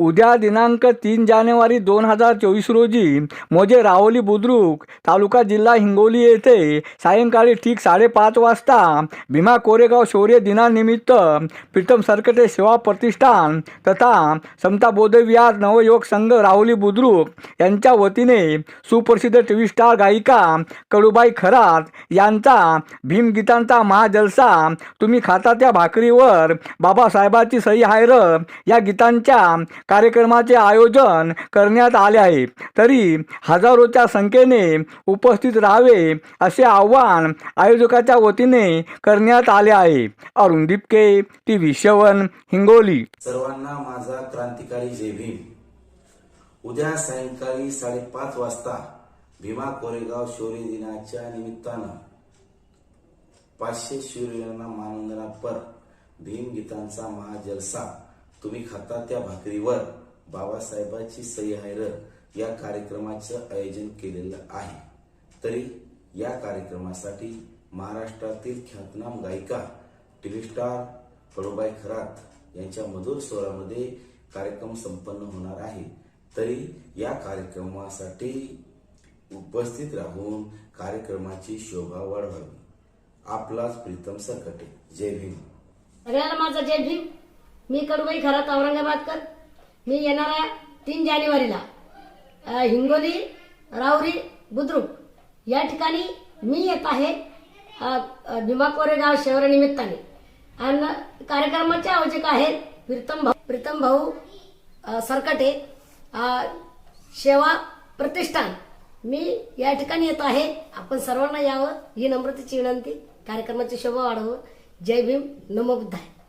उद्या दिनांक तीन जानेवारी दोन हजार चोवीस रोजी मोजे रावली बुद्रुक तालुका जिल्हा हिंगोली येथे सायंकाळी ठीक साडेपाच वाजता भीमा कोरेगाव शौर्य दिनानिमित्त प्रीतम सरकटे सेवा प्रतिष्ठान तथा समता बोधविहार नवयुवक संघ राहुली बुद्रुक यांच्या वतीने सुप्रसिद्ध टी स्टार गायिका कडूबाई खरात यांचा भीमगीतांचा महाजलसा तुम्ही खाता त्या भाकरीवर बाबासाहेबाची सही हायर या गीतांच्या कार्यक्रमाचे आयोजन करण्यात आले आहे. तरी हजारोच्या संख्येने उपस्थित राहावे असे आव्हान आयोजकाच्या वतीने करण्यात आले आहे. अरुण दिपके टी व्ही शवन हिंगोली. सर्वांना माझा क्रांतिकारी जय भीम. उद्या सायंकाळी साडेपाच वाजता भीमा कोरेगाव शौर्य दिनाच्या निमित्तानं पाचशे शूर्यांना मानवंदनापर भीम गीतांचा महाजलसा तुम्ही खाता त्या भाकरीवर बाबासाहेबांची सही या कार्यक्रमाचं आयोजन केलेलं आहे. तरी या कार्यक्रमासाठी महाराष्ट्रातील ख्यातनाम गायिका टीव्ही स्टार कडूबाई खरात यांच्या मधुर स्वरामध्ये कार्यक्रम संपन्न होणार आहे. तरी या कार्यक्रमासाठी उपस्थित राहून कार्यक्रमाची शोभा वाढवावी. आपलाच प्रीतम सरकटे. जय भीम. माझा जय भीम. मी कडूबाई खरात औरंगाबादकर मी येणाऱ्या तीन जानेवारीला. हिंगोली रावरी बुद्रुक. या ठिकाणी मी येत आहे भीमा कोरेगाव शहरानिमित्ताने आणि कार्यक्रमाचे आयोजक आहेत प्रीतम भाऊ प्रीतम भाऊ सरकटे सेवा प्रतिष्ठान. मी या ठिकाणी येत आहे. आपण सर्वांना यावं. ही नम्रतेची विनंती. कार्यक्रमाची शोभा वाढवं. जय भीम. नमो बुद्धाय.